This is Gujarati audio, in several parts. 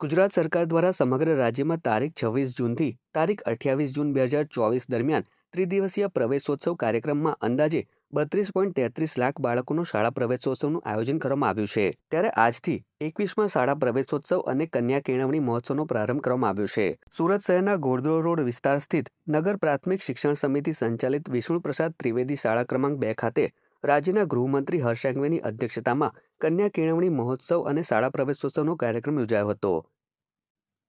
ગુજરાત સરકાર દ્વારા સમગ્ર રાજ્યમાં તારીખ છવ્વીસ જૂનથી તારીખ અઠ્યાવીસ જૂન બે હજાર ચોવીસ દરમિયાન ત્રિદિવસીય પ્રવેશોત્સવ કાર્યક્રમમાં અંદાજે બત્રીસ પોઈન્ટ તેત્રીસ લાખ બાળકોનું શાળા પ્રવેશોત્સવનું આયોજન કરવામાં આવ્યું છે. ત્યારે આજથી એકવીસમાં શાળા પ્રવેશોત્સવ અને કન્યા કેળવણી મહોત્સવનો પ્રારંભ કરવામાં આવ્યો છે. સુરત શહેરના ગોરદોળ રોડ વિસ્તાર સ્થિત નગર પ્રાથમિક શિક્ષણ સમિતિ સંચાલિત વિષ્ણુ પ્રસાદ ત્રિવેદી શાળા ક્રમાંક બે ખાતે રાજ્યના ગૃહમંત્રી હર્ષ અધ્યક્ષતામાં કન્યા કેળવણી મહોત્સવ અને શાળા પ્રવેશોત્સવનો કાર્યક્રમ યોજાયો હતો.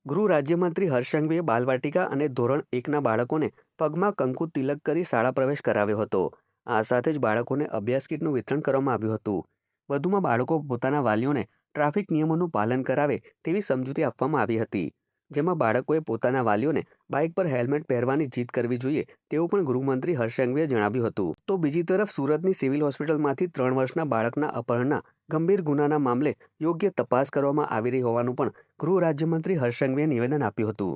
ગૃહ રાજ્યમંત્રી હર્ષંઘવીએ બાલવાટિકા અને ધોરણ એકના બાળકોને પગમાં કંકુ તિલક કરી શાળા પ્રવેશ કરાવ્યો હતો. આ સાથે જ બાળકોને અભ્યાસ કીટનું વિતરણ કરવામાં આવ્યું હતું. વધુમાં બાળકો પોતાના વાલીઓને ટ્રાફિક નિયમોનું પાલન કરાવે તેવી સમજૂતી આપવામાં આવી હતી. જેમાં બાળકોએ પોતાના વાલીઓને બાઇક પર હેલ્મેટ પહેરવાની જીત કરવી જોઈએ તેવું પણ ગૃહમંત્રી હર્ષંઘવીએ જણાવ્યું હતું. તો બીજી તરફ સુરતની સિવિલ હોસ્પિટલમાંથી ત્રણ વર્ષના બાળકના અપહરણના ગંભીર ગુનાના મામલે યોગ્ય તપાસ કરવામાં આવી રહી હોવાનું પણ ગૃહ રાજ્યમંત્રી હર્ષંઘવીએ નિવેદન આપ્યું હતું.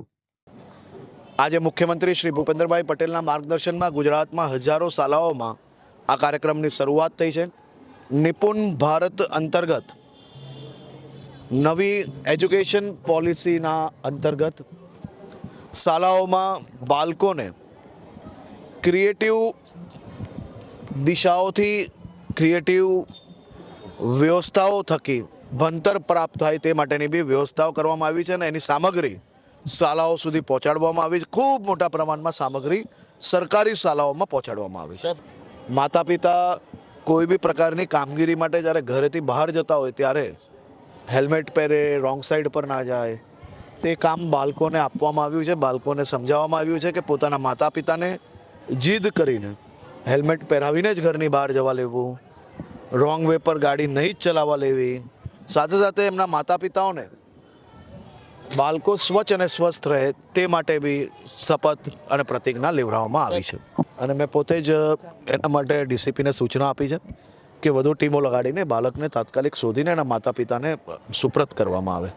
આજે મુખ્યમંત્રી શ્રી ભૂપેન્દ્રભાઈ પટેલના માર્ગદર્શનમાં ગુજરાતમાં હજારો શાળાઓમાં આ કાર્યક્રમની શરૂઆત થઈ છે. નિપુણ ભારત અંતર્ગત નવી એજ્યુકેશન પોલિસીના અંતર્ગત શાળાઓમાં બાળકોને ક્રિએટિવ દિશાઓથી ક્રિએટિવ વ્યવસ્થાઓ થકી ભણતર પ્રાપ્ત થાય તે માટેની બી વ્યવસ્થાઓ કરવામાં આવી છે અને એની સામગ્રી શાળાઓ સુધી પહોંચાડવામાં આવી છે. ખૂબ મોટા પ્રમાણમાં સામગ્રી સરકારી શાળાઓમાં પહોંચાડવામાં આવી છે. માતા પિતા કોઈ બી પ્રકારની કામગીરી માટે જ્યારે ઘરેથી બહાર જતા હોય ત્યારે હેલ્મેટ પહેરે, રોંગ સાઈડ પર ના જાય. તે કામ બાળકોને આપવામાં આવ્યું છે. બાળકોને સમજાવવામાં આવ્યું છે કે પોતાના માતા પિતાને જીદ કરીને હેલ્મેટ પહેરાવીને જ ઘરની બહાર જવા લેવું. રોંગ વે પર ગાડી નહીં જ ચલાવવા લેવી. સાથે સાથે એમના માતા પિતાઓને બાળકો સ્વચ્છ અને સ્વસ્થ રહે તે માટે બી શપથ અને પ્રતિજ્ઞા લેવડાવવામાં આવી છે. અને મેં પોતે જ એના માટે ડીસીપીને સૂચના આપી છે. કે વધુ ટીમો લગાડીને બાળકને તાત્કાલિક શોધીને એના માતા પિતાને સુપ્રત કરવામાં આવે.